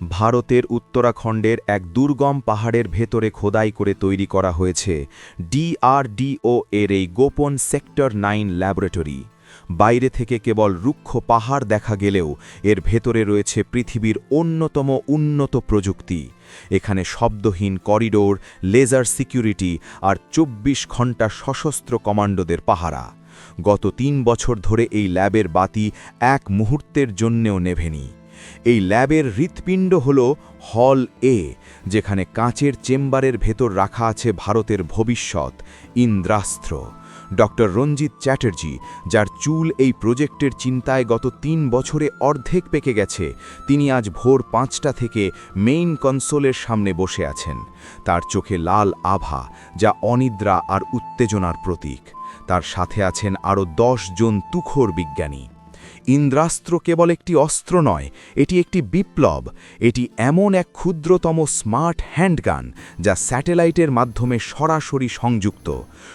ভারতের উত্তরাখণ্ডের এক দুর্গম পাহাড়ের ভেতরে খোদাই করে তৈরি করা হয়েছে ডিআরডিও এর এই গোপন সেক্টর নাইন ল্যাবরেটরি। বাইরে থেকে কেবল রুক্ষ পাহাড় দেখা গেলেও এর ভেতরে রয়েছে পৃথিবীর অন্যতম উন্নত প্রযুক্তি। এখানে শব্দহীন করিডোর, লেজার সিকিউরিটি আর ২৪ ঘণ্টা সশস্ত্র কমান্ডোদের পাহারা। গত তিন বছর ধরে এই ল্যাবের বাতি এক মুহূর্তের জন্যেও নেভেনি। এই ল্যাবের হৃৎপিণ্ড হল হল এ, যেখানে কাঁচের চেম্বারের ভেতর রাখা আছে ভারতের ভবিষ্যৎ, ইন্দ্রাস্ত্র। ডক্টর রঞ্জিত চ্যাটার্জি, যার চুল এই প্রজেক্টের চিন্তায় গত তিন বছরে অর্ধেক পেকে গেছে, তিনি আজ ভোর পাঁচটা থেকে মেইন কনসোলের সামনে বসে আছেন। তার চোখে লাল আভা, যা অনিদ্রা আর উত্তেজনার প্রতীক। তার সাথে আছেন আরও দশ জন তুখোর বিজ্ঞানী। ইন্দ্রাস্ত্র কেবল একটি অস্ত্র নয়, এটি একটি বিপ্লব। এটি এমন এক ক্ষুদ্রতম স্মার্ট হ্যান্ডগান যা স্যাটেলাইটের মাধ্যমে সরাসরি সংযুক্ত।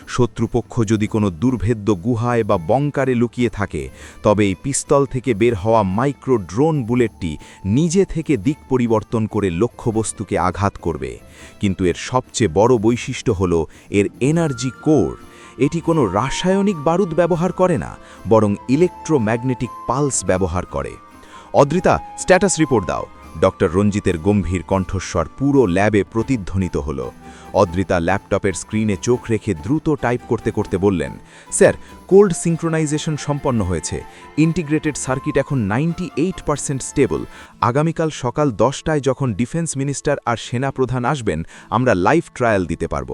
শত্রুপক্ষ যদি কোনো দুর্ভেদ্য গুহায় বা বঙ্কারে লুকিয়ে থাকে, তবে এই পিস্তল থেকে বের হওয়া মাইক্রো ড্রোন বুলেটটি নিজে থেকে দিক পরিবর্তন করে লক্ষ্যবস্তুকে আঘাত করবে। কিন্তু এর সবচেয়ে বড় বৈশিষ্ট্য হল এর এনার্জি কোর। এটি কোনো রাসায়নিক বারুদ ব্যবহার করে না, বরং ইলেকট্রোম্যাগনেটিক পালস ব্যবহার করে। অদ্রিতা, স্ট্যাটাস রিপোর্ট দাও। ডক্টর রঞ্জিতের গম্ভীর কণ্ঠস্বর পুরো ল্যাবে প্রতিধ্বনিত হল। অদ্রিতা ল্যাপটপের স্ক্রিনে চোখ রেখে দ্রুত টাইপ করতে করতে বললেন, স্যার, কোল্ড সিঙ্ক্রোনাইজেশন সম্পন্ন হয়েছে। ইন্টিগ্রেটেড সার্কিট এখন নাইনটি এইট পার্সেন্ট স্টেবল। আগামীকাল সকাল দশটায় যখন ডিফেন্স মিনিস্টার আর সেনাপ্রধান আসবেন, আমরা লাইভ ট্রায়াল দিতে পারব।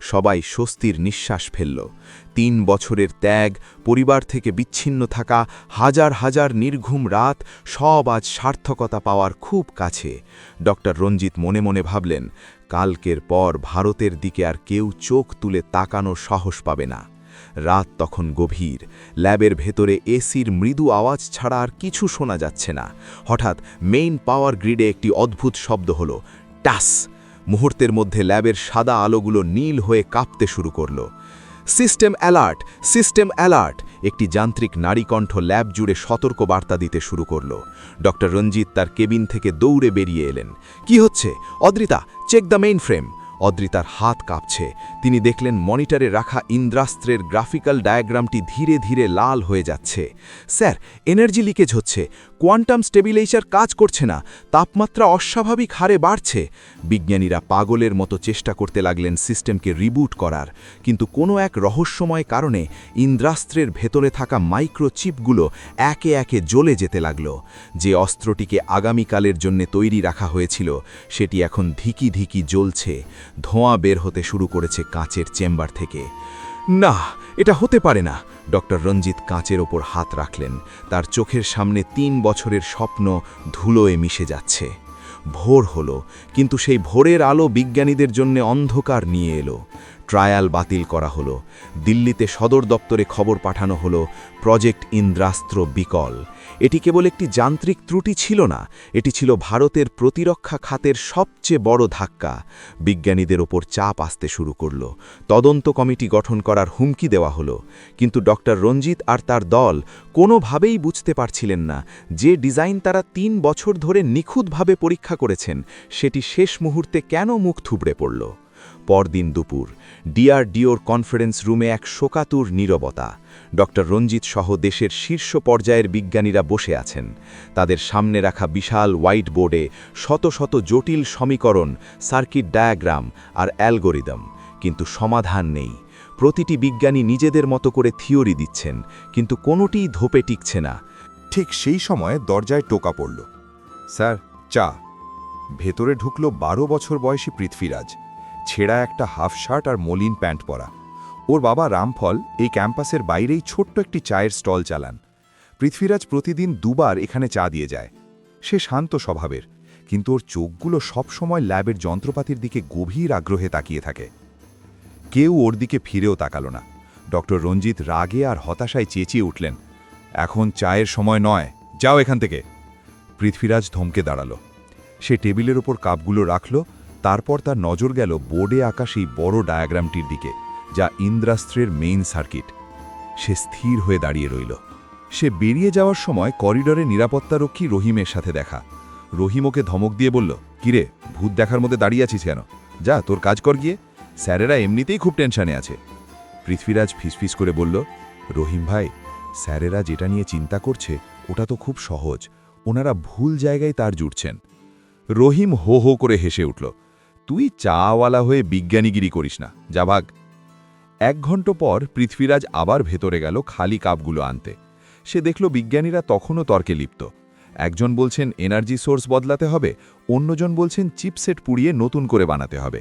সবাই স্বস্তির নিঃশ্বাস ফেলল। তিন বছরের ত্যাগ, পরিবার থেকে বিচ্ছিন্ন থাকা, হাজার হাজার নির্ঘুম রাত, সব আজ সার্থকতা পাওয়ার খুব কাছে। ডক্টর রঞ্জিত মনে মনে ভাবলেন, কালকের পর ভারতের দিকে আর কেউ চোখ তুলে তাকানো সাহস পাবে না। রাত তখন গভীর, ল্যাবের ভেতরে এসির মৃদু আওয়াজ ছাড়া আর কিছু শোনা যাচ্ছে না। হঠাৎ মেইন পাওয়ার গ্রিডে একটি অদ্ভুত শব্দ হলো, টাস! মুহূর্তের মধ্যে ল্যাবের সাদা আলোগুলো নীল হয়ে কাঁপতে শুরু করল। System alert system alert! একটি যান্ত্রিক নারীকণ্ঠ ল্যাব জুড়ে সতর্ক বার্তা দিতে শুরু করল। ডক্টর রঞ্জিত তার কেবিন থেকে দৌড়ে বেরিয়ে এলেন। কি হচ্ছে? Adrita check the main frame অদ্রিতার হাত কাঁপছে। তিনি দেখলেন মনিটরে রাখা ইন্দ্রাস্ত্রের গ্রাফিক্যাল ডায়াগ্রামটি ধীরে ধীরে লাল হয়ে যাচ্ছে। স্যার, এনার্জি লিকেজ হচ্ছে। কোয়ান্টাম স্টেবিলাইজার কাজ করছে না। তাপমাত্রা অস্বাভাবিক হারে বাড়ছে। বিজ্ঞানীরা পাগলের মতো চেষ্টা করতে লাগলেন সিস্টেমকে রিবুট করার। কিন্তু কোনো এক রহস্যময় কারণে ইন্দ্রাস্ত্রের ভেতরে থাকা মাইক্রোচিপগুলো একে একে জ্বলে যেতে লাগল। যে অস্ত্রটিকে আগামীকালের জন্য তৈরি রাখা হয়েছিল, সেটি এখন ধিকি ধিকি জ্বলছে। ধোঁয়া বের হতে শুরু করেছে কাঁচের চেম্বার থেকে। না, এটা হতে পারে না। ডক্টর রঞ্জিত কাঁচের ওপর হাত রাখলেন। তার চোখের সামনে তিন বছরের স্বপ্ন ধুলোয় মিশে যাচ্ছে। ভোর হলো, কিন্তু সেই ভোরের আলো বিজ্ঞানীদের জন্য অন্ধকার নিয়ে এলো। ট্রায়াল বাতিল করা হলো। দিল্লিতে সদর দপ্তরে খবর পাঠানো হলো, প্রজেক্ট ইন্দ্রাস্ত্র বিকল। এটি কেবল একটি যান্ত্রিক ত্রুটি ছিল না, এটি ছিল ভারতের প্রতিরক্ষা খাতের সবচেয়ে বড় ধাক্কা। বিজ্ঞানীদের ওপর চাপ আসতে শুরু করল। তদন্ত কমিটি গঠন করার হুমকি দেওয়া হলো। কিন্তু ডক্টর রঞ্জিত আর তার দল কোনোভাবেই বুঝতে পারছিলেন না যে ডিজাইন তারা তিন বছর ধরে নিখুঁতভাবে পরীক্ষা করেছেন, সেটি শেষ মুহূর্তে কেন মুখ থুবড়ে পড়ল। পরদিন দুপুর ডিআরডিওর কনফারেন্স রুমে এক শোকাতুর নীরবতা। ডক্টর রঞ্জিত সহ দেশের শীর্ষ পর্যায়ের বিজ্ঞানীরা বসে আছেন। তাদের সামনে রাখা বিশাল হোয়াইট বোর্ডে শত শত জটিল সমীকরণ, সার্কিট ডায়াগ্রাম আর অ্যালগোরিদম। কিন্তু সমাধান নেই। প্রতিটি বিজ্ঞানী নিজেদের মতো করে থিওরি দিচ্ছেন, কিন্তু কোনোটিই ধোপে টিকছে না। ঠিক সেই সময় দরজায় টোকা পড়ল। স্যার, চা। ভেতরে ঢুকল বারো বছর বয়সী পৃথ্বীরাজ। ছেঁড়া একটা হাফ শার্ট আর মলিন প্যান্ট পরা। ওর বাবা রামফল এই ক্যাম্পাসের বাইরেই ছোট্ট একটি চায়ের স্টল চালান। পৃথ্বীরাজ প্রতিদিন দুবার এখানে চা দিয়ে যায়। সে শান্ত স্বভাবের, কিন্তু ওর চোখগুলো সবসময় ল্যাবের যন্ত্রপাতির দিকে গভীর আগ্রহে তাকিয়ে থাকে। কেউ ওর দিকে ফিরেও তাকালো না। ডক্টর রঞ্জিত রাগে আর হতাশায় চেঁচিয়ে উঠলেন, এখন চায়ের সময় নয়, যাও এখান থেকে। পৃথ্বীরাজ ধমকে দাঁড়াল। সে টেবিলের ওপর কাপগুলো রাখল তারপর তার নজর গেল বোর্ডে আঁকা সেই বড় ডায়াগ্রামটির দিকে, যা ইন্দ্রাস্ত্রের মেইন সার্কিট সে স্থির হয়ে দাঁড়িয়ে রইল। সে বেরিয়ে যাওয়ার সময় করিডরে নিরাপত্তারক্ষী রহিমের সাথে দেখা। রহিম ওকে ধমক দিয়ে বলল, কিরে, ভূত দেখার মধ্যে দাঁড়িয়ে আছিস কেন? যা, তোর কাজ কর গিয়ে। স্যারেরা এমনিতেই খুব টেনশনে আছে। পৃথ্বীরাজ ফিসফিস করে বলল, রহিম ভাই, স্যারেরা যেটা নিয়ে চিন্তা করছে, ওটা তো খুব সহজ। ওনারা ভুল জায়গায় তার জুটছেন রহিম হো হো করে হেসে উঠল তুই চাওয়ালা হয়ে বিজ্ঞানীগিরি করিস না, যা ভাগ। এক ঘণ্টা পর পৃথ্বীরাজ আবার ভেতরে গেল খালি কাপগুলো আনতে। সে দেখল বিজ্ঞানীরা তখনও তর্কে লিপ্ত। একজন বলছেন এনার্জি সোর্স বদলাতে হবে। অন্যজন বলছেন চিপসেট পুড়িয়ে নতুন করে বানাতে হবে।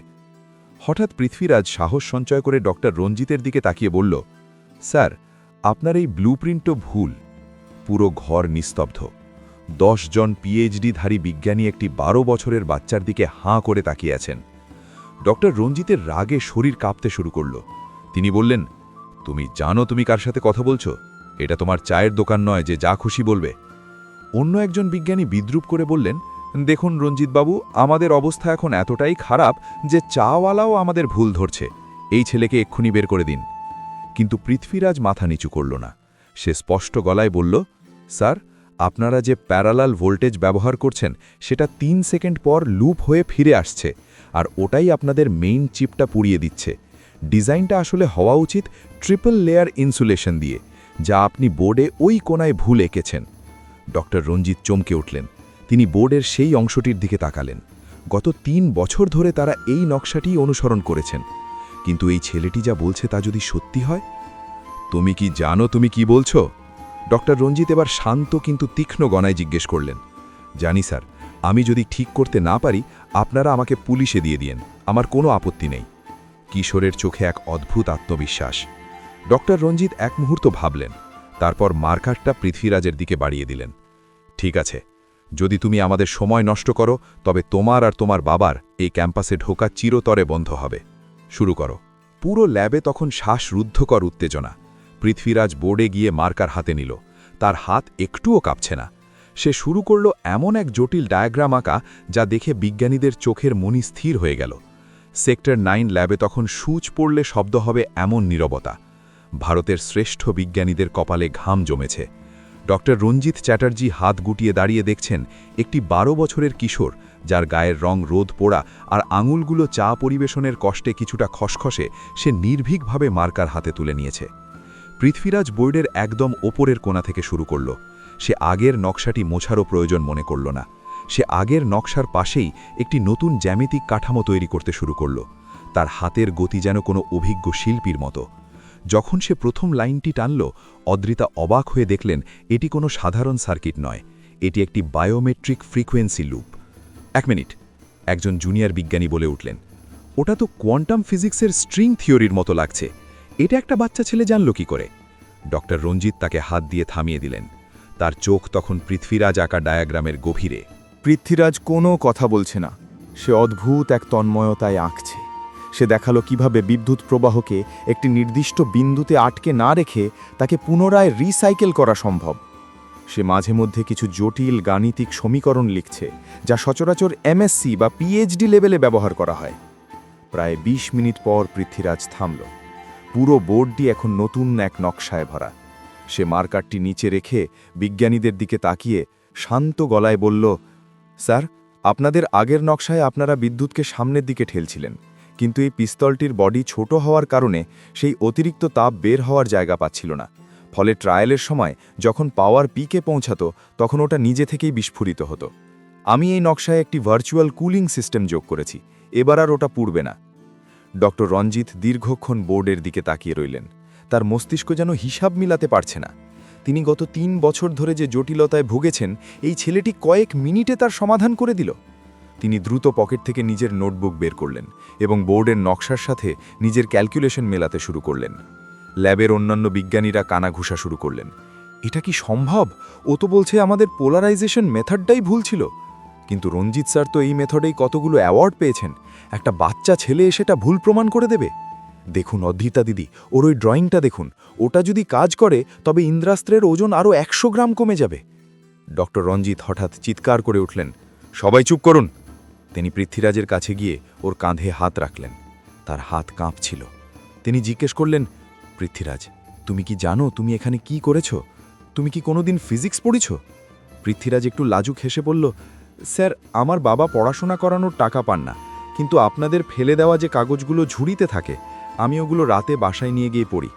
হঠাৎ পৃথ্বীরাজ সাহস সঞ্চয় করে ডক্টর রঞ্জিতের দিকে তাকিয়ে বলল স্যার আপনার এই ব্লুপ্রিন্টও ভুল। পুরো ঘর নিস্তব্ধ। জন পিএইচডিধারী বিজ্ঞানী একটি বারো বছরের বাচ্চার দিকে হাঁ করে তাকিয়ে আছেন। ডক্টর রঞ্জিতের রাগে শরীর কাঁপতে শুরু করল। তিনি বললেন, তুমি জানো তুমি কার সাথে কথা বলছো? এটা তোমার চায়ের দোকান নয় যে যা খুশি বলবে। অন্য একজন বিজ্ঞানী বিদ্রুপ করে বললেন, দেখুন রঞ্জিতবাবু, আমাদের অবস্থা এখন এতটাই খারাপ যে চাওয়ালাও আমাদের ভুল ধরছে। এই ছেলেকে এক্ষুনি বের করে দিন। কিন্তু পৃথ্বীরাজ মাথা নিচু করল না। সে স্পষ্ট গলায় বলল, স্যার আপনারা যে প্যারালাল ভোল্টেজ ব্যবহার করছেন, সেটা তিন সেকেন্ড পর লুপ হয়ে ফিরে আসছে, আর ওটাই আপনাদের মেইন চিপটা পুড়িয়ে দিচ্ছে। ডিজাইনটা আসলে হওয়া উচিত ট্রিপল লেয়ার ইনসুলেশন দিয়ে, যা আপনি বোর্ডে ওই কোনায় ভুল এঁকেছেন। ডক্টর রঞ্জিত চমকে উঠলেন। তিনি বোর্ডের সেই অংশটির দিকে তাকালেন। গত তিন বছর ধরে তারা এই নকশাটি অনুসরণ করেছেন। কিন্তু এই ছেলেটি যা বলছে তা যদি সত্যি হয়? তুমি কি জানো তুমি কি বলছো? ডক্টর রঞ্জিত এবার শান্ত কিন্তু তীক্ষ্ণ গণায় জিজ্ঞেস করলেন, জানি স্যার, আমি যদি ঠিক করতে না পারি, আপনারা আমাকে পুলিশে দিয়ে দিয়েন, আমার কোনো আপত্তি নেই। কিশোরের চোখে এক অদ্ভুত আত্মবিশ্বাস। ডক্টর রঞ্জিত এক মুহূর্ত ভাবলেন, তারপর মার্কারটা পৃথ্বীরাজের দিকে বাড়িয়ে দিলেন, ঠিক আছে, যদি তুমি আমাদের সময় নষ্ট করো, তবে তোমার আর তোমার বাবার এই ক্যাম্পাসে ঢোকা চিরতরে বন্ধ হবে। শুরু করো। পুরো ল্যাবে তখন শ্বাসরুদ্ধকর উত্তেজনা। পৃথ্বীরাজ বোর্ডে গিয়ে মার্কার হাতে নিল। তার হাত একটুও কাঁপছে না। সে শুরু করল এমন এক জটিল ডায়াগ্রাম আঁকা যা দেখে বিজ্ঞানীদের চোখের মনি স্থির হয়ে গেল। সেক্টর নাইন ল্যাবে তখন সূচ পড়লে শব্দ হবে এমন নীরবতা। ভারতের শ্রেষ্ঠ বিজ্ঞানীদের কপালে ঘাম জমেছে। ডক্টর রঞ্জিত চ্যাটার্জি হাত গুটিয়ে দাঁড়িয়ে দেখছেন একটি বারো বছরের কিশোর যার গায়ের রং রোদ পোড়া আর আঙুলগুলো চা পরিবেশনের কষ্টে কিছুটা খসখসে সে নির্ভীকভাবে মার্কার হাতে তুলে নিয়েছে। পৃথ্বীরাজ বোর্ডের একদম ওপরের কোণা থেকে শুরু করল। সে আগের নকশাটি মোছারও প্রয়োজন মনে করল না। সে আগের নকশার পাশেই একটি নতুন জ্যামিতিক কাঠামো তৈরি করতে শুরু করল। তার হাতের গতি যেন কোনো অভিজ্ঞ শিল্পীর মতো। যখন সে প্রথম লাইনটি টানল, অদ্রিতা অবাক হয়ে দেখলেন, এটি কোনো সাধারণ সার্কিট নয়। এটি একটি বায়োমেট্রিক ফ্রিকোয়েন্সি লুপ। এক মিনিট। একজন জুনিয়র বিজ্ঞানী বলে উঠলেন, ওটা তো কোয়ান্টাম ফিজিক্সের স্ট্রিং থিওরির মতো লাগছে। এটা একটা বাচ্চা ছেলে জানল কি করে। ডক্টর রঞ্জিত তাকে হাত দিয়ে থামিয়ে দিলেন। তার চোখ তখন পৃথ্বীরাজ আঁকা ডায়াগ্রামের গভীরে। পৃথ্বীরাজ কোনো কথা বলছে না। সে অদ্ভুত এক তন্ময়তায় আঁকছে। সে দেখাল কীভাবে বিদ্যুৎ প্রবাহকে একটি নির্দিষ্ট বিন্দুতে আটকে না রেখে তাকে পুনরায় রিসাইকেল করা সম্ভব। সে মাঝে মধ্যে কিছু জটিল গাণিতিক সমীকরণ লিখছে, যা সচরাচর এমএসসি বা পিএইচডি লেভেলে ব্যবহার করা হয়। প্রায় ২০ মিনিট পর পৃথ্বীরাজ থামল। পুরো বোর্ডটি এখন নতুন এক নকশায় ভরা। সে মার্কারটি নিচে রেখে বিজ্ঞানীদের দিকে তাকিয়ে শান্ত গলায় বলল, স্যার, আপনাদের আগের নকশায় আপনারা বিদ্যুৎকে সামনের দিকে ঠেলছিলেন, কিন্তু এই পিস্তলটির বডি ছোট হওয়ার কারণে সেই অতিরিক্ত তাপ বের হওয়ার জায়গা পাচ্ছিল না। ফলে ট্রায়ালের সময় যখন পাওয়ার পিকে পৌঁছাত, তখন ওটা নিজে থেকেই বিস্ফোরিত হতো। আমি এই নকশায় একটি ভার্চুয়াল কুলিং সিস্টেম যোগ করেছি, এবার আর ওটা পুড়বে না। ডক্টর রঞ্জিত দীর্ঘক্ষণ বোর্ডের দিকে তাকিয়ে রইলেন। তার মস্তিষ্ক যেন হিসাব মিলাতে পারছে না। তিনি গত তিন বছর ধরে যে জটিলতায় ভুগেছেন, এই ছেলেটি কয়েক মিনিটে তার সমাধান করে দিল। তিনি দ্রুত পকেট থেকে নিজের নোটবুক বের করলেন এবং বোর্ডের নকশার সাথে নিজের ক্যালকুলেশন মেলাতে শুরু করলেন। ল্যাবের অন্যান্য বিজ্ঞানীরা কানাঘুষা শুরু করলেন। এটা কি সম্ভব? ও তো বলছে আমাদের পোলারাইজেশন মেথডটাই ভুল ছিল। কিন্তু রঞ্জিত স্যার তো এই মেথডেই কতগুলো অ্যাওয়ার্ড পেয়েছেন। একটা বাচ্চা ছেলে সেটা ভুল প্রমাণ করে দেবে। দেখুন অদ্রিতা দিদি, ওর ওই ড্রয়িংটা দেখুন। ওটা যদি কাজ করে, তবে ইন্দ্রাস্ত্রের ওজন আরও একশো গ্রাম কমে যাবে। ডক্টর রঞ্জিত হঠাৎ চিৎকার করে উঠলেন, সবাই চুপ করুন। তিনি পৃথ্বীরাজের কাছে গিয়ে ওর কাঁধে হাত রাখলেন। তার হাত কাঁপছিল। তিনি জিজ্ঞেস করলেন, পৃথ্বীরাজ, তুমি কি জানো তুমি এখানে কি করেছ? তুমি কি কোনোদিন ফিজিক্স পড়েছ? পৃথ্বীরাজ একটু লাজুক হেসে বলল, স্যার, আমার বাবা পড়াশোনা করানোর টাকা পান না। কিন্তু আপনাদের ফেলে দেওয়া যে কাগজগুলো ঝুড়িতে থাকে, আমি ওগুলো রাতে বাসায় নিয়ে গিয়ে পড়ি।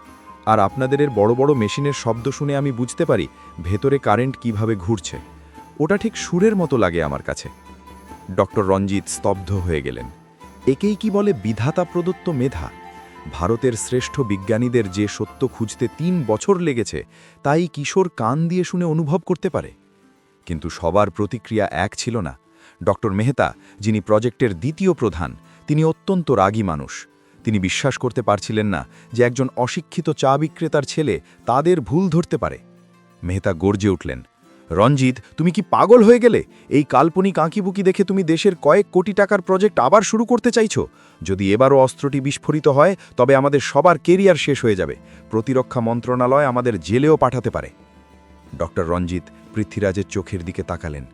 আর আপনাদের এর বড় বড় মেশিনের শব্দ শুনে আমি বুঝতে পারি ভেতরে কারেন্ট কীভাবে ঘুরছে। ওটা ঠিক সুরের মতো লাগে আমার কাছে। ডক্টর রঞ্জিত স্তব্ধ হয়ে গেলেন। একেই কি বলে বিধাতা প্রদত্ত মেধা? ভারতের শ্রেষ্ঠ বিজ্ঞানীদের যে সত্য খুঁজতে তিন বছর লেগেছে, তাই কিশোর কান দিয়ে শুনে অনুভব করতে পারে। কিন্তু সবার প্রতিক্রিয়া এক ছিল না। ডক্টর মেহতা, যিনি প্রজেক্টের দ্বিতীয় প্রধান, তিনি অত্যন্ত রাগী মানুষ। তিনি বিশ্বাস করতে পারছিলেন না যে একজন অশিক্ষিত চা বিক্রেতার ছেলে তাদের ভুল ধরতে পারে। মেহতা গর্জে উঠলেন, রঞ্জিত, তুমি কি পাগল হয়ে গেলে? এই কাল্পনিক আঁকিবুকি দেখে তুমি দেশের কয়েক কোটি টাকার প্রজেক্ট আবার শুরু করতে চাইছো? যদি এবারও অস্ত্রটি বিস্ফোরিত হয়, তবে আমাদের সবার কেরিয়ার শেষ হয়ে যাবে। প্রতিরক্ষা মন্ত্রণালয় আমাদের জেলেও পাঠাতে পারে। ডক্টর রঞ্জিত পৃথ্বীরাজের চোখের দিকে তাকালেন।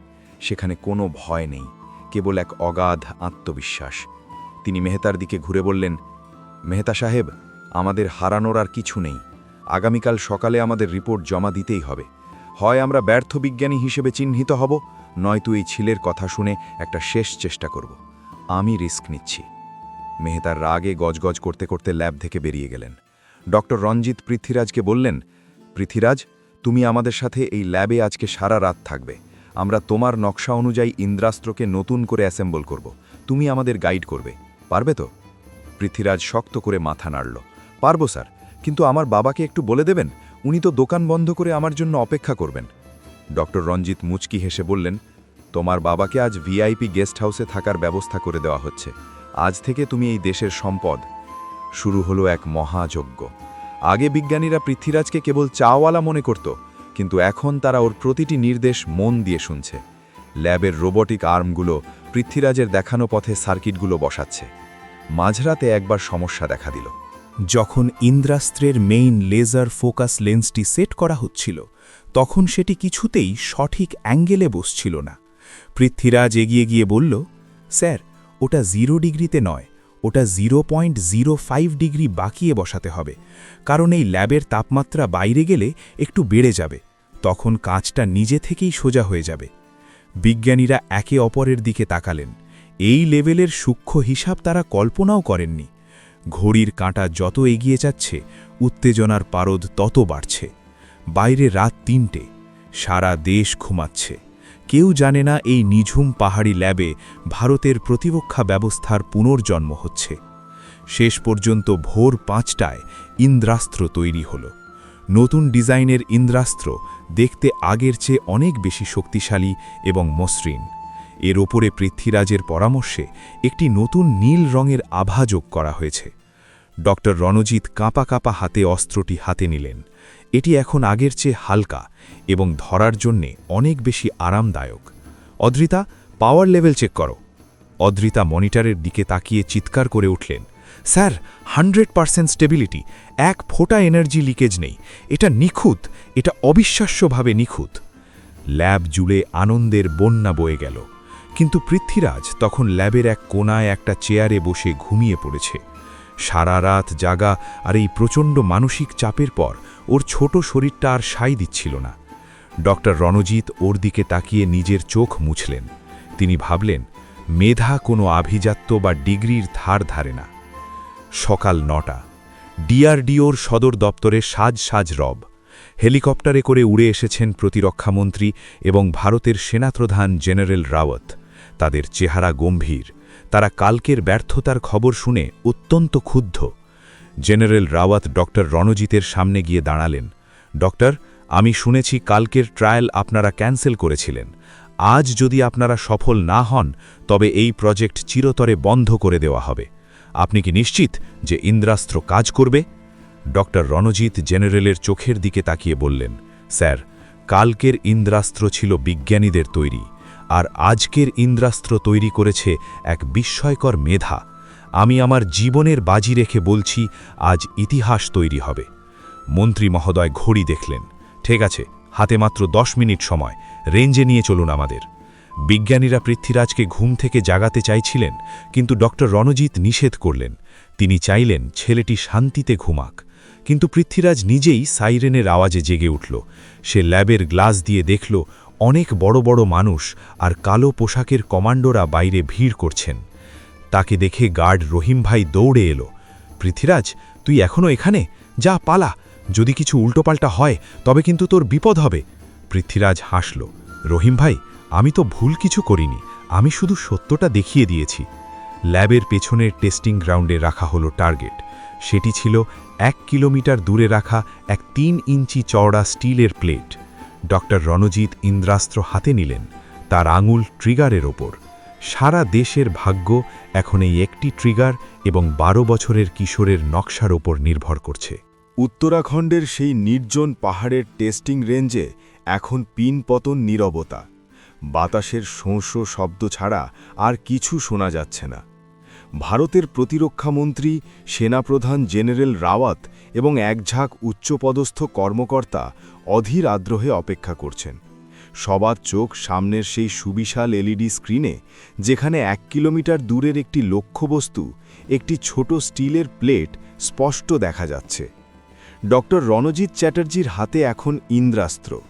সেখানে কোনো ভয় নেই, কেবল এক অগাধ আত্মবিশ্বাস। তিনি মেহতার দিকে ঘুরে বললেন, মেহতা সাহেব, আমাদের হারানোর আর কিছু নেই। আগামীকাল সকালে আমাদের রিপোর্ট জমা দিতেই হবে। হয় আমরা ব্যর্থ বিজ্ঞানী হিসেবে চিহ্নিত হব নয়তো এই ছিলের কথা শুনে একটা শেষ চেষ্টা করব। আমি রিস্ক নিচ্ছি। মেহতার রাগে গজগজ করতে করতে ল্যাব থেকে বেরিয়ে গেলেন। ডক্টর রঞ্জিত পৃথ্বীরাজকে বললেন, পৃথ্বীরাজ, তুমি আমাদের সাথে এই ল্যাবে আজকে সারা রাত থাকবে। আমরা তোমার নকশা অনুযায়ী ইন্দ্রাস্ত্রকে নতুন করে অ্যাসেম্বল করব। তুমি আমাদের গাইড করবে। পারবে তো? পৃথ্বীরাজ শক্ত করে মাথা নাড়ল। পারব, স্যার। কিন্তু আমার বাবাকে একটু বলে দেবেন? উনি তো দোকান বন্ধ করে আমার জন্য অপেক্ষা করবেন। ডক্টর রঞ্জিত মুচকি হেসে বললেন, তোমার বাবাকে আজ ভিআইপি গেস্ট হাউসে থাকার ব্যবস্থা করে দেওয়া হচ্ছে। আজ থেকে তুমি এই দেশের সম্পদ। শুরু হলো এক মহাযজ্ঞ। আগে বিজ্ঞানীরা পৃথ্বীরাজকে কেবল চাওয়ালা মনে করত কিন্তু এখন তারা ওর প্রতিটি নির্দেশ মন দিয়ে শুনছে। ল্যাবের রোবটিক আর্মগুলো পৃথ্বীরাজের দেখানো পথে সার্কিটগুলো বসাচ্ছে। মাঝরাতে একবার সমস্যা দেখা দিল। যখন ইন্দ্রাস্ত্রের মেইন লেজার ফোকাস লেন্সটি সেট করা হচ্ছিল, তখন সেটি কিছুতেই সঠিক অ্যাঙ্গেলে বসছিল না। পৃথ্বীরাজ এগিয়ে গিয়ে বলল, স্যার, ওটা জিরো ডিগ্রিতে নয়। ওটা zero point zero five degree বাকিয়ে বসাতে হবে, কারণ এই ল্যাবের তাপমাত্রা বাইরে গেলে একটু বেড়ে যাবে, তখন কাঁচটা নিজে থেকেই সোজা হয়ে যাবে। বিজ্ঞানীরা একে অপরের দিকে তাকালেন, এই লেভেলের সূক্ষ্ম হিসাব তারা কল্পনাও করেননি। ঘড়ির কাঁটা যত এগিয়ে যাচ্ছে, উত্তেজনার পারদ তত বাড়ছে। বাইরে রাত তিনটে, সারা দেশ ঘুমাচ্ছে। কেউ জানে না এই নিঝুম পাহাড়ি ল্যাবে ভারতের প্রতিরক্ষা ব্যবস্থার পুনর্জন্ম হচ্ছে। শেষ পর্যন্ত ভোর পাঁচটায় ইন্দ্রাস্ত্র তৈরি হল। নতুন ডিজাইনের ইন্দ্রাস্ত্র দেখতে আগের চেয়ে অনেক বেশি শক্তিশালী এবং মসৃণ। এর ওপরে পৃথ্বীরাজের পরামর্শে একটি নতুন নীল রঙের আভা যোগ করা হয়েছে। ডক্টর রণজিৎ কাঁপা কাঁপা হাতে অস্ত্রটি হাতে নিলেন। এটি এখন আগের চেয়ে হালকা এবং ধরার জন্যে অনেক বেশি আরামদায়ক। অদ্রিতা পাওয়ার লেভেল চেক করো। অদ্রিতা মনিটরের দিকে তাকিয়ে চিৎকার করে উঠলেন, স্যার হান্ড্রেড পারসেন্ট স্টেবিলিটি এক ফোঁটা এনার্জি লিকেজ নেই। এটা নিখুঁত, এটা অবিশ্বাস্যভাবে নিখুঁত। ল্যাব জুড়ে আনন্দের বন্যা বয়ে গেল। কিন্তু পৃথ্বীরাজ তখন ল্যাবের এক কোনায় একটা চেয়ারে বসে ঘুমিয়ে পড়েছে। সারা রাত জাগা আর এই প্রচণ্ড মানসিক চাপের পর ওর ছোট শরীরটা আর সাই দিচ্ছিল না। ডক্টর রণজিৎ ওর দিকে তাকিয়ে নিজের চোখ মুছলেন। তিনি ভাবলেন, মেধা কোনো আভিজাত্য বা ডিগ্রির ধার ধারে না। সকাল নটা। ডিআরডিওর সদর দপ্তরে সাজ সাজ রব। হেলিকপ্টারে করে উড়ে এসেছেন প্রতিরক্ষামন্ত্রী এবং ভারতের সেনাপ্রধান জেনারেল রাওয়াত। তাদের চেহারা গম্ভীর। তারা কালকের ব্যর্থতার খবর শুনে অত্যন্ত ক্ষুব্ধ। জেনারেল রাওয়াত ডক্টর রণজিতের সামনে গিয়ে দাঁড়ালেন। ডক্টর, আমি শুনেছি কালকের ট্রায়াল আপনারা ক্যান্সেল করেছিলেন। আজ যদি আপনারা সফল না হন, তবে এই প্রজেক্ট চিরতরে বন্ধ করে দেওয়া হবে। আপনি কি নিশ্চিত যে ইন্দ্রাস্ত্র কাজ করবে? ডক্টর রণজিৎ জেনারেলের চোখের দিকে তাকিয়ে বললেন, স্যার, কালকের ইন্দ্রাস্ত্র ছিল বিজ্ঞানীদের তৈরি, আর আজকের ইন্দ্রাস্ত্র তৈরি করেছে এক বিস্ময়কর মেধা। আমি আমার জীবনের বাজি রেখে বলছি, আজ ইতিহাস তৈরি হবে। মন্ত্রী মহোদয় ঘড়ি দেখলেন। ঠিক আছে, হাতে মাত্র দশ মিনিট সময়, রেঞ্জে নিয়ে চলুন আমাদের। বিজ্ঞানীরা পৃথ্বীরাজকে ঘুম থেকে জাগাতে চাইছিলেন, কিন্তু ডক্টর রণজিৎ নিষেধ করলেন। তিনি চাইলেন ছেলেটি শান্তিতে ঘুমাক। কিন্তু পৃথ্বীরাজ নিজেই সাইরেনের আওয়াজে জেগে উঠল। সে ল্যাবের গ্লাস দিয়ে দেখল, অনেক বড় বড় মানুষ আর কালো পোশাকের কমান্ডোরা বাইরে ভিড় করছেন। তাকে দেখে গার্ড রহিম ভাই দৌড়ে এলো। পৃথ্বীরাজ, তুই এখনও এখানে? যা, পালা। যদি কিছু উল্টোপাল্টা হয়, তবে কিন্তু তোর বিপদ হবে। পৃথ্বীরাজ হাসল। রহিম ভাই, আমি তো ভুল কিছু করিনি। আমি শুধু সত্যটা দেখিয়ে দিয়েছি। ল্যাবের পেছনের টেস্টিং গ্রাউন্ডে রাখা হলো টার্গেট। সেটি ছিল এক কিলোমিটার দূরে রাখা এক তিন ইঞ্চি চওড়া স্টিলের প্লেট। ডক্টর রণজিৎ ইন্দ্রাস্ত্র হাতে নিলেন, তার আঙুল ট্রিগারের ওপর। সারা দেশের ভাগ্য এখন এই একটি ট্রিগার এবং বারো বছরের কিশোরের নকশার ওপর নির্ভর করছে। উত্তরাখণ্ডের সেই নির্জন পাহাড়ের টেস্টিং রেঞ্জে এখন পিন পতন নীরবতা। বাতাসের শোঁ শব্দ ছাড়া আর কিছু শোনা যাচ্ছে না। ভারতের প্রতিরক্ষামন্ত্রী সেনাপ্রধান জেনারেল রাওয়াত এবং একঝাঁক উচ্চপদস্থ কর্মকর্তা অধীর আগ্রহে অপেক্ষা করছেন। সবার চোখ সামনের সেই সুবিশাল এলইডি স্ক্রিনে, যেখানে এক কিলোমিটার দূরের একটি লক্ষ্যবস্তু, একটি ছোট স্টিলের প্লেট স্পষ্ট দেখা যাচ্ছে। ডক্টর রণজিৎ চ্যাটার্জির হাতে এখন ইন্দ্রাস্ত্র।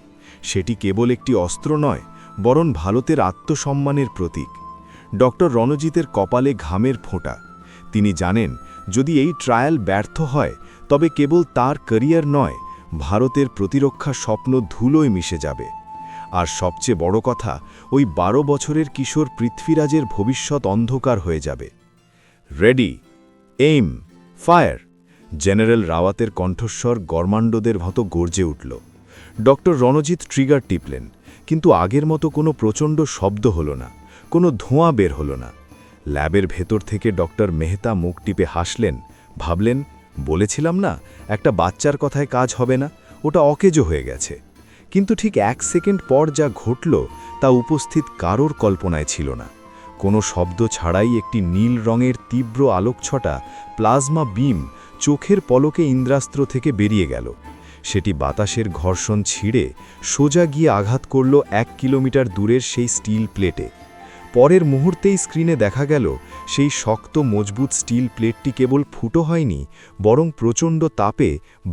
সেটি কেবল একটি অস্ত্র নয়, বরং ভারতের আত্মসম্মানের প্রতীক। ডক্টর রণজিতের কপালে ঘামের ফোঁটা। তিনি জানেন, যদি এই ট্রায়াল ব্যর্থ হয়, তবে কেবল তার ক্যারিয়ার নয়, ভারতের প্রতিরক্ষা স্বপ্ন ধুলোয় মিশে যাবে। আর সবচেয়ে বড় কথা, ওই বারো বছরের কিশোর পৃথ্বীরাজের ভবিষ্যৎ অন্ধকার হয়ে যাবে। রেডি এইম ফায়ার জেনারেল রাওয়াতের কণ্ঠস্বর গর্মাণ্ডদের মতো গর্জে উঠল। ডক্টর রণজিৎ ট্রিগার টিপলেন, কিন্তু আগের মতো কোনো প্রচণ্ড শব্দ হলো না, কোনো ধোঁয়া বের হলো না। ল্যাবের ভেতর থেকে ডক্টর মেহতা মুখ টিপে হাসলেন, ভাবলেন, বলেছিলাম না, একটা বাচ্চার কথায় কাজ হবে না, ওটা অকেজো হয়ে গেছে। কিন্তু ঠিক এক সেকেন্ড পর যা ঘটল তা উপস্থিত কারোর কল্পনায় ছিল না। কোনো শব্দ ছাড়াই একটি নীল রঙের তীব্র আলোকছটা প্লাজমা বিম চোখের পলকে ইন্দ্রাস্ত্র থেকে বেরিয়ে গেল। সেটি বাতাসের ঘর্ষণ ছিঁড়ে সোজা গিয়ে আঘাত করল এক কিলোমিটার দূরের সেই স্টিল প্লেটে। পরের মুহূর্তেই স্ক্রিনে দেখা গেল সেই শক্ত মজবুত স্টিল প্লেটটি কেবল ফুটো হয়নি, বরং প্রচণ্ড তাপে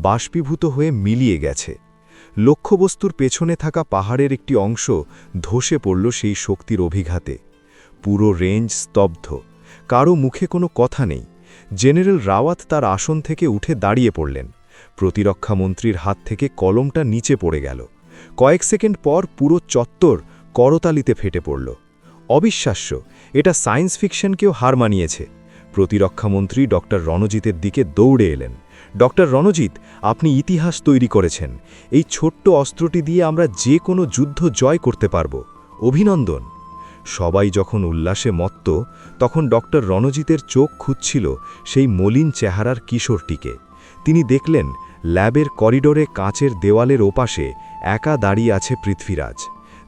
বাষ্পীভূত হয়ে মিলিয়ে গেছে। লক্ষ্যবস্তুর পেছনে থাকা পাহাড়ের একটি অংশ ধসে পড়ল সেই শক্তির অভিঘাতে। পুরো রেঞ্জ স্তব্ধ। কারও মুখে কোনো কথা নেই। জেনারেল রাওয়াত তার আসন থেকে উঠে দাঁড়িয়ে পড়লেন। প্রতিরক্ষামন্ত্রীর হাত থেকে কলমটা নিচে পড়ে গেল। কয়েক সেকেন্ড পর পুরো চত্বর করতালিতে ফেটে পড়ল। অবিশ্বাস্য, এটা সায়েন্স ফিকশনকেও হার মানিয়েছে। প্রতিরক্ষামন্ত্রী ডক্টর রণজিতের দিকে দৌড়ে এলেন। ডক্টর রণজিৎ, আপনি ইতিহাস তৈরি করেছেন। এই ছোট্ট অস্ত্রটি দিয়ে আমরা যে কোনো যুদ্ধ জয় করতে পারব। অভিনন্দন। সবাই যখন উল্লাসে মত্ত, তখন ডক্টর রণজিতের চোখ খুঁজছিল সেই মলিন চেহারার কিশোরটিকে। তিনি দেখলেন, ল্যাবের করিডোরে কাঁচের দেওয়ালের ওপাশে একা দাঁড়িয়ে আছে পৃথ্বীরাজ।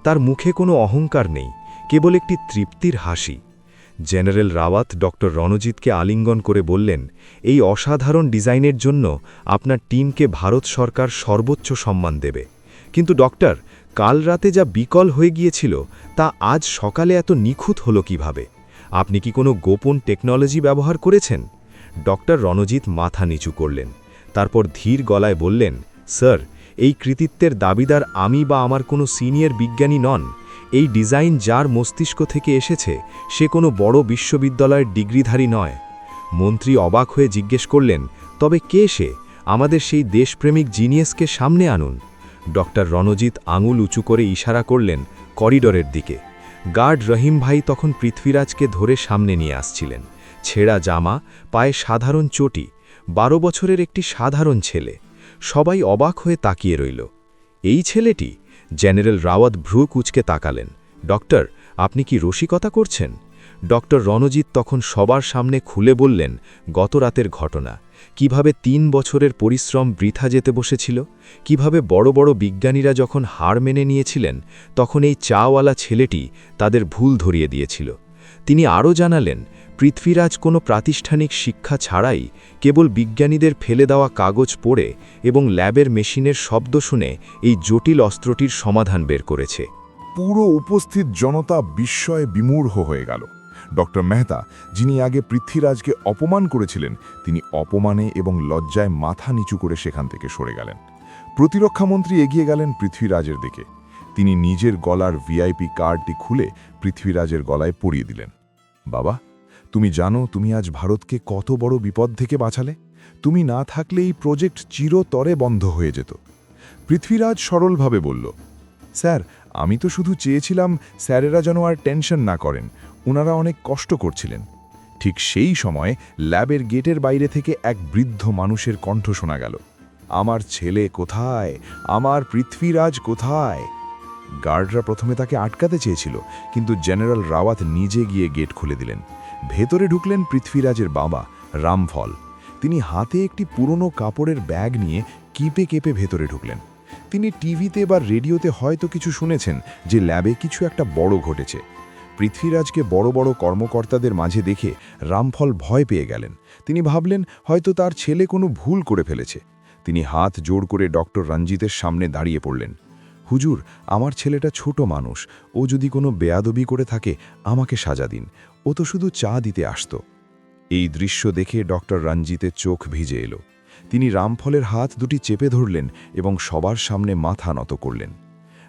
তার মুখে কোনো অহংকার নেই, কেবল একটি তৃপ্তির হাসি। জেনারেল রাওয়াত ডক্টর রণজিৎকে আলিঙ্গন করে বললেন, এই অসাধারণ ডিজাইনের জন্য আপনার টিমকে ভারত সরকার সর্বোচ্চ সম্মান দেবে। কিন্তু ডক্টর, কাল রাতে যা বিকল হয়ে গিয়েছিল তা আজ সকালে এত নিখুঁত হলো কীভাবে? আপনি কি কোনো গোপন টেকনোলজি ব্যবহার করেছেন? ডক্টর রণজিৎ মাথা নিচু করলেন, তারপর ধীর গলায় বললেন, স্যার, এই কৃতিত্বের দাবিদার আমি বা আমার কোনো সিনিয়র বিজ্ঞানী নন। এই ডিজাইন যার মস্তিষ্ক থেকে এসেছে, সে কোনো বড় বিশ্ববিদ্যালয়ের ডিগ্রিধারী নয়। মন্ত্রী অবাক হয়ে জিজ্ঞেস করলেন, তবে কে সে? আমাদের সেই দেশপ্রেমিক জিনিয়াসকে সামনে আনুন। ডক্টর রণজিৎ আঙুল উঁচু করে ইশারা করলেন করিডোরের দিকে। গার্ড রহিম ভাই তখন পৃথ্বীরাজকে ধরে সামনে নিয়ে আসছিলেন। ছেঁড়া জামা, পায়ে সাধারণ চটি, বারো বছরের একটি সাধারণ ছেলে। সবাই অবাক হয়ে তাকিয়ে রইল। এই ছেলেটি? জেনারেল রাওয়াত ভ্রু কুচকে তাকালেন। ডক্টর, আপনি কি রসিকতা করছেন? ডক্টর রণজিৎ তখন সবার সামনে খুলে বললেন, গত রাতের ঘটনা। কীভাবে তিন বছরের পরিশ্রম বৃথা যেতে বসেছিল? কীভাবে বড় বড় বিজ্ঞানীরা যখন হার মেনে নিয়েছিলেন, তখন এই চাওয়ালা ছেলেটি তাদের ভুল ধরিয়ে দিয়েছিল। তিনি আরও জানালেন, পৃথ্বীরাজ কোনো প্রাতিষ্ঠানিক শিক্ষা ছাড়াই কেবল বিজ্ঞানীদের ফেলে দেওয়া কাগজ পড়ে এবং ল্যাবের মেশিনের শব্দ শুনে এই জটিল অস্ত্রটির সমাধান বের করেছে। পুরো উপস্থিত জনতা বিস্ময়ে বিমূঢ় হয়ে গেল। ডক্টর মেহতা, যিনি আগে পৃথ্বীরাজকে অপমান করেছিলেন, তিনি অপমানে এবং লজ্জায় মাথা নিচু করে সেখান থেকে সরে গেলেন। প্রতিরক্ষামন্ত্রী এগিয়ে গেলেন পৃথ্বীরাজের দিকে। তিনি নিজের গলার ভিআইপি কার্ডটি খুলে পৃথ্বীরাজের গলায় পরিয়ে দিলেন। বাবা, তুমি জানো তুমি আজ ভারতকে কত বড় বিপদ থেকে বাঁচালে? তুমি না থাকলে এই প্রজেক্ট চিরতরে বন্ধ হয়ে যেত। পৃথ্বীরাজ সরলভাবে বলল, স্যার, আমি তো শুধু চেয়েছিলাম স্যারেরা যেন আর টেনশন না করেন ওনারা অনেক কষ্ট করছিলেন। ঠিক সেই সময় ল্যাবের গেটের বাইরে থেকে এক বৃদ্ধ মানুষের কণ্ঠ শোনা গেল, আমার ছেলে কোথায়? আমার পৃথ্বীরাজ কোথায়? গার্ডরা প্রথমে তাকে আটকাতে চেয়েছিল, কিন্তু জেনারেল রাওয়াত নিজে গিয়ে গেট খুলে দিলেন। ভেতরে ঢুকলেন পৃথ্বীরাজের বাবা, রামফল। তিনি হাতে একটি পুরনো কাপড়ের ব্যাগ নিয়ে কিপে কেঁপে ভেতরে ঢুকলেন। তিনি টিভিতে বা রেডিওতে হয়তো কিছু শুনেছেন যে ল্যাবে কিছু একটা বড় ঘটেছে। পৃথ্বীরাজকে বড় বড় কর্মকর্তাদের মাঝে দেখে রামফল ভয় পেয়ে গেলেন। তিনি ভাবলেন, হয়তো তার ছেলে কোনো ভুল করে ফেলেছে। তিনি হাত জোর করে ডক্টর রঞ্জিতের সামনে দাঁড়িয়ে পড়লেন। হুজুর, আমার ছেলেটা ছোট মানুষ। ও যদি কোনো বেয়াদবি করে থাকে, আমাকে সাজা দিন। ও তো শুধু চা দিতে আসত। এই দৃশ্য দেখে ডক্টর রঞ্জিতের চোখ ভিজে এলো। তিনি রামফলের হাত দুটি চেপে ধরলেন এবং সবার সামনে মাথা নত করলেন।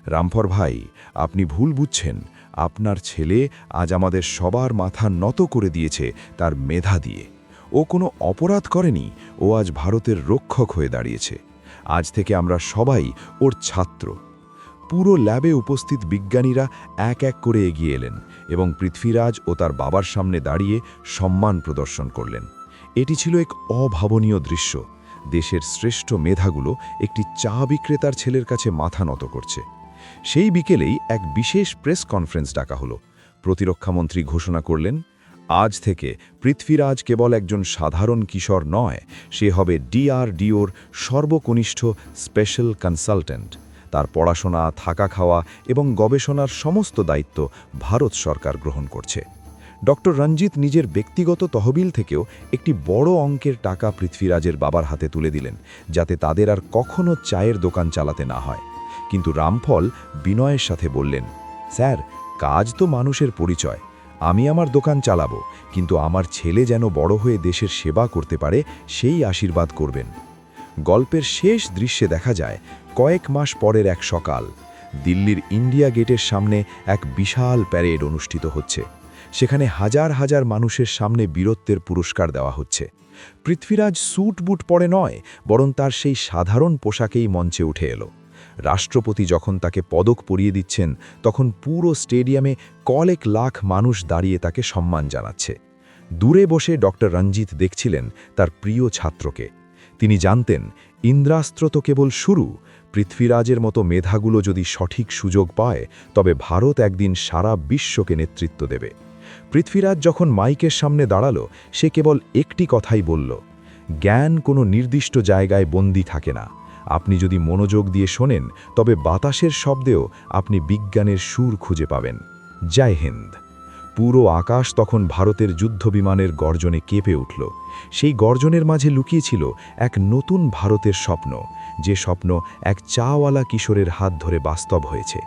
রামফর ভাই, আপনি ভুল বুঝছেন। আপনার ছেলে আজ আমাদের সবার মাথা নত করে দিয়েছে তার মেধা দিয়ে। ও কোনো অপরাধ করেনি, ও আজ ভারতের রক্ষক হয়ে দাঁড়িয়েছে। আজ থেকে আমরা সবাই ওর ছাত্র। পুরো ল্যাবে উপস্থিত বিজ্ঞানীরা এক এক করে এগিয়ে এলেন এবং পৃথ্বীরাজ ও তার বাবার সামনে দাঁড়িয়ে সম্মান প্রদর্শন করলেন। এটি ছিল এক অভাবনীয় দৃশ্য। দেশের শ্রেষ্ঠ মেধাগুলো একটি চা বিক্রেতার ছেলের কাছে মাথা নত করছে। সেই বিকেলেই এক বিশেষ প্রেস কনফারেন্স ডাকা হলো। প্রতিরক্ষামন্ত্রী ঘোষণা করলেন, আজ থেকে পৃথ্বীরাজ কেবল একজন সাধারণ কিশোর নয়, সে হবে ডিআরডিওর সর্বকনিষ্ঠ স্পেশাল কনসালটেন্ট তার পড়াশোনা, থাকা খাওয়া এবং গবেষণার সমস্ত দায়িত্ব ভারত সরকার গ্রহণ করছে। ডক্টর রঞ্জিত নিজের ব্যক্তিগত তহবিল থেকেও একটি বড় অঙ্কের টাকা পৃথ্বীরাজের বাবার হাতে তুলে দিলেন, যাতে তাদের আর কখনো চায়ের দোকান চালাতে না হয়। কিন্তু রামফল বিনয়ের সাথে বললেন, স্যার, কাজ তো মানুষের পরিচয়। আমি আমার দোকান চালাবো, কিন্তু আমার ছেলে যেন বড় হয়ে দেশের সেবা করতে পারে, সেই আশীর্বাদ করবেন। গল্পের শেষ দৃশ্যে দেখা যায় কয়েক মাস পরের এক সকাল, দিল্লির ইন্ডিয়া গেটের সামনে এক বিশাল প্যারেড অনুষ্ঠিত হচ্ছে। সেখানে হাজার হাজার মানুষের সামনে বীরত্বের পুরস্কার দেওয়া হচ্ছে। পৃথ্বীরাজ স্যুট বুট পরে নয়, বরং তার সেই সাধারণ পোশাকেই মঞ্চে উঠে এলো। রাষ্ট্রপতি যখন তাকে পদক পরিয়ে দিচ্ছেন, তখন পুরো স্টেডিয়ামে কয়েক লাখ মানুষ দাঁড়িয়ে তাকে সম্মান জানাচ্ছে। দূরে বসে ডক্টর রঞ্জিত দেখছিলেন তার প্রিয় ছাত্রকে। তিনি জানতেন, ইন্দ্রাস্ত্র তো কেবল শুরু পৃথ্বীরাজের মতো মেধাগুলো যদি সঠিক সুযোগ পায়, তবে ভারত একদিন সারা বিশ্বকে নেতৃত্ব দেবে। পৃথ্বীরাজ যখন মাইকের সামনে দাঁড়াল, সে কেবল একটি কথাই বলল, জ্ঞান কোনো নির্দিষ্ট জায়গায় বন্দি থাকে না। আপনি যদি মনোযোগ দিয়ে শোনেন, তবে বাতাসের শব্দেও আপনি বিজ্ঞানের সুর খুঁজে পাবেন। জয় হিন্দ। পুরো আকাশ তখন ভারতের যুদ্ধবিমানের গর্জনে কেঁপে উঠল। সেই গর্জনের মাঝে লুকিয়েছিল এক নতুন ভারতের স্বপ্ন। যে স্বপ্ন এক চাওয়ালা কিশোরের হাত ধরে বাস্তব হয়েছে।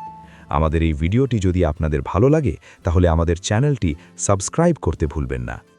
আমাদের এই ভিডিওটি যদি আপনাদের ভালো লাগে, তাহলে আমাদের চ্যানেলটি সাবস্ক্রাইব করতে ভুলবেন না।